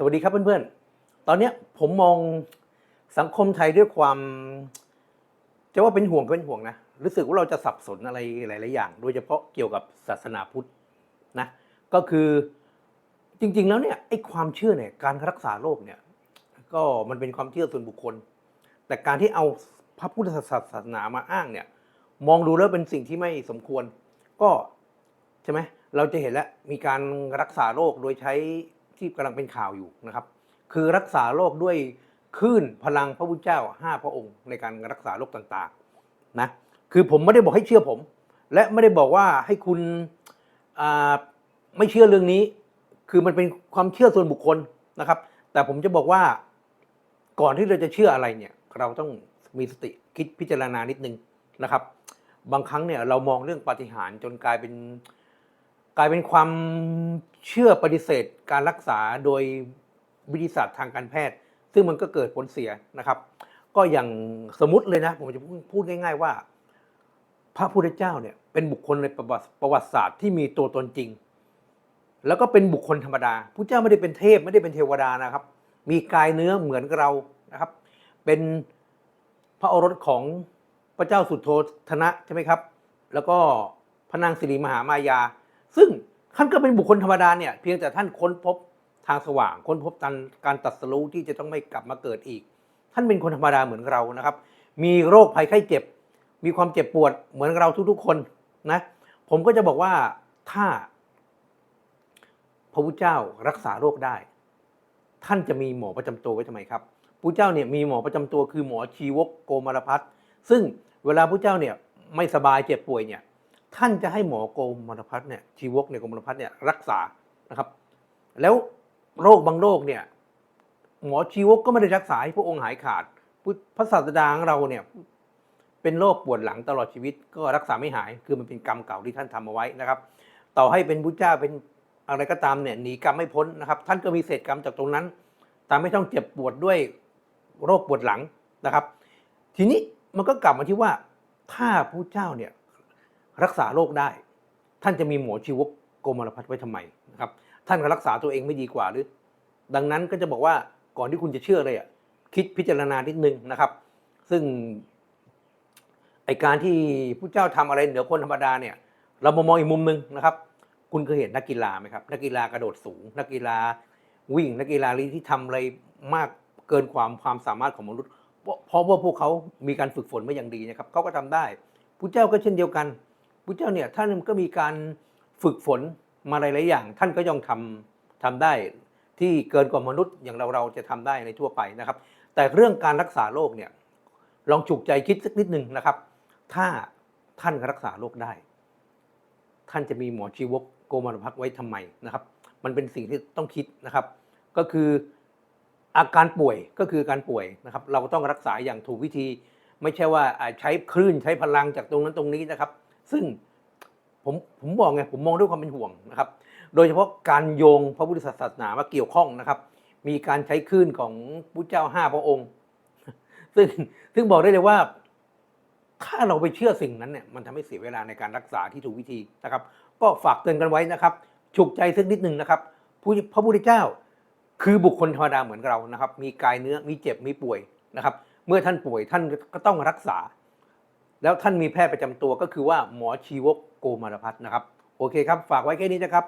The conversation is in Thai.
สวัสดีครับเพื่อนๆ ตอนนี้ผมมองสังคมไทยด้วยความ จะว่าเป็นห่วงก็เป็นห่วงนะ รู้สึกว่าเราจะสับสนอะไรหลาย ๆ อย่าง โดยเฉพาะเกี่ยวกับศาสนาพุทธนะ ก็คือจริง ๆ แล้วเนี่ยไอ้ความเชื่อเนี่ยการรักษาโรคเนี่ยก็มันเป็นความเชื่อส่วนบุคคล แต่การที่เอาพระพุทธศาสนามาอ้างเนี่ยมองดูแล้วเป็นสิ่งที่ไม่สมควร ก็ใช่ไหมเราจะเห็นแล้วมีการรักษาโรคโดยใช้ ที่กำลังเป็นข่าวอยู่นะครับ คือรักษาโรคด้วยคลื่นพลังพระพุทธเจ้าห้าพระองค์ ในการรักษาโรคต่างๆนะคือผมไม่ได้บอกให้เชื่อผม และไม่ได้บอกว่าให้คุณอ่าไม่เชื่อเรื่องนี้ คือมันเป็นความเชื่อส่วนบุคคลนะครับ แต่ผมจะบอกว่าก่อนที่เราจะเชื่ออะไรเนี่ย เราต้องมีสติคิดพิจารณานิดนึงนะครับ บางครั้งเนี่ยเรามองเรื่องปาฏิหาริย์จนกลายเป็น กลายเป็นความเชื่อปฏิเสธการรักษาโดยวิทยาศาสตร์ทางการแพทย์ ซึ่งมันก็เกิดผลเสียนะครับ ก็อย่างสมมติเลยนะ ผมจะพูดง่าย ๆว่า พระพุทธเจ้าเนี่ยเป็นบุคคลในประวัติประวัติศาสตร์ที่มีตัวตนจริง แล้วก็เป็นบุคคลธรรมดาพระเจ้าไม่ได้เป็นเทพไม่ได้เป็นเทวดานะครับ มีกายเนื้อเหมือนเรานะครับ เป็นพระโอรสของพระเจ้าสุโธธนะใช่ไหมครับ แล้วก็พระนางสิริมหามายา ซึ่งท่านก็เป็นบุคคลธรรมดาเนี่ยเพียงแต่ท่านค้นพบทางสว่าง ค้นพบการการตัดสรู้ที่จะต้องไม่กลับมาเกิดอีก ท่านเป็นคนธรรมดาเหมือนเรานะครับ มีโรคภัยไข้เจ็บ มีความเจ็บปวดเหมือนเราทุกๆคนนะผมก็จะบอกว่าถ้า พระพุทธเจ้ารักษาโรคได้ ท่านจะมีหมอประจำตัวไว้ทำไมครับพระเจ้าเนี่ยมีหมอประจำตัวคือหมอชีวกโกมารพัฒน์ซึ่งเวลาพระเจ้าเนี่ยไม่สบายเจ็บป่วยเนี่ย ท่านจะให้หมอโกมรพัฒน์เนี่ยชีวกเนี่ยโกมรพัฒน์เนี่ยรักษานะครับ แล้วโรคบางโรคเนี่ยหมอชีวกก็ไม่ได้รักษาให้พระองค์หายขาดพระศาสดาของเราเนี่ยเป็นโรคปวดหลังตลอดชีวิตก็รักษาไม่หายคือมันเป็นกรรมเก่าที่ท่านทำเอาไว้นะครับ ต่อให้เป็นพุทธเจ้าเป็นอะไรก็ตามเนี่ยหนีกรรมไม่พ้นนะครับ ท่านก็มีเศษกรรมจากตรงนั้นตามไม่ต้องเจ็บปวดด้วยโรคปวดหลังนะครับ ทีนี้มันก็กลับมาที่ว่าถ้าพระเจ้าเนี่ย รักษาโรคได้ ท่านจะมีหมอชีวกโกมารพัฒไว้ทำไมนะครับท่านก็รักษาตัวเองไม่ดีกว่าหรือ ดังนั้นก็จะบอกว่าก่อนที่คุณจะเชื่อเลยอะคิดพิจารณานิดนึงนะครับ ซึ่งไอการที่ผู้เจ้าทำอะไรเหนือคนธรรมดาเนี่ย เรามามองอีกมุมหนึ่งนะครับ คุณเคยเห็นนักกีฬาไหมครับ นักกีฬากระโดดสูง นักกีฬาวิ่ง นักกีฬาที่ทำอะไรมากเกินความความสามารถของมนุษย์เพราะเพราะว่าพวกเขามีการฝึกฝนมาอย่างดีนะครับเขาก็ทำได้ผู้เจ้าก็เช่นเดียวกัน ผู้เจ้าเนี่ยท่านก็มีการฝึกฝนมาหลายๆอย่าง ท่านก็ย่อมทำทำได้ที่เกินกว่ามนุษย์อย่างเราเราจะทำได้ในทั่วไปนะครับ แต่เรื่องการรักษาโรคเนี่ยลองฉุกใจคิดสักนิดหนึ่งนะครับ ถ้าท่านรักษาโรคได้ ท่านจะมีหมอชีวกโกมารพักไว้ทำไมนะครับ มันเป็นสิ่งที่ต้องคิดนะครับ ก็คืออาการป่วยก็คือการป่วยนะครับ เราต้องรักษาอย่างถูกวิธี ไม่ใช่ว่าใช้คลื่นใช้พลังจากตรงนั้นตรงนี้นะครับ ซึ่งผมผมบอกไงผมมองด้วยความเป็นห่วงนะครับ โดยเฉพาะการโยงพระพุทธศาสนามาเกี่ยวข้องนะครับ มีการใช้คลื่นของพระเจ้าห้าพระองค์ ซึ่งซึ่งบอกได้เลยว่า ถ้าเราไปเชื่อสิ่งนั้นเนี่ยมันทำให้เสียเวลาในการรักษาที่ถูกวิธีนะครับ ก็ฝากเตือนกันไว้นะครับ ฉุกใจสักนิดหนึ่งนะครับพระพุทธเจ้าคือบุคคลธรรมดาเหมือนเรานะครับ มีกายเนื้อมีเจ็บมีป่วยนะครับ เมื่อท่านป่วยท่านก็ต้องรักษา แล้วท่านมีแพทย์ประจำตัวก็คือว่าหมอชีวกโกมารพัฒน์นะครับ โอเคครับ ฝากไว้แค่นี้นะครับ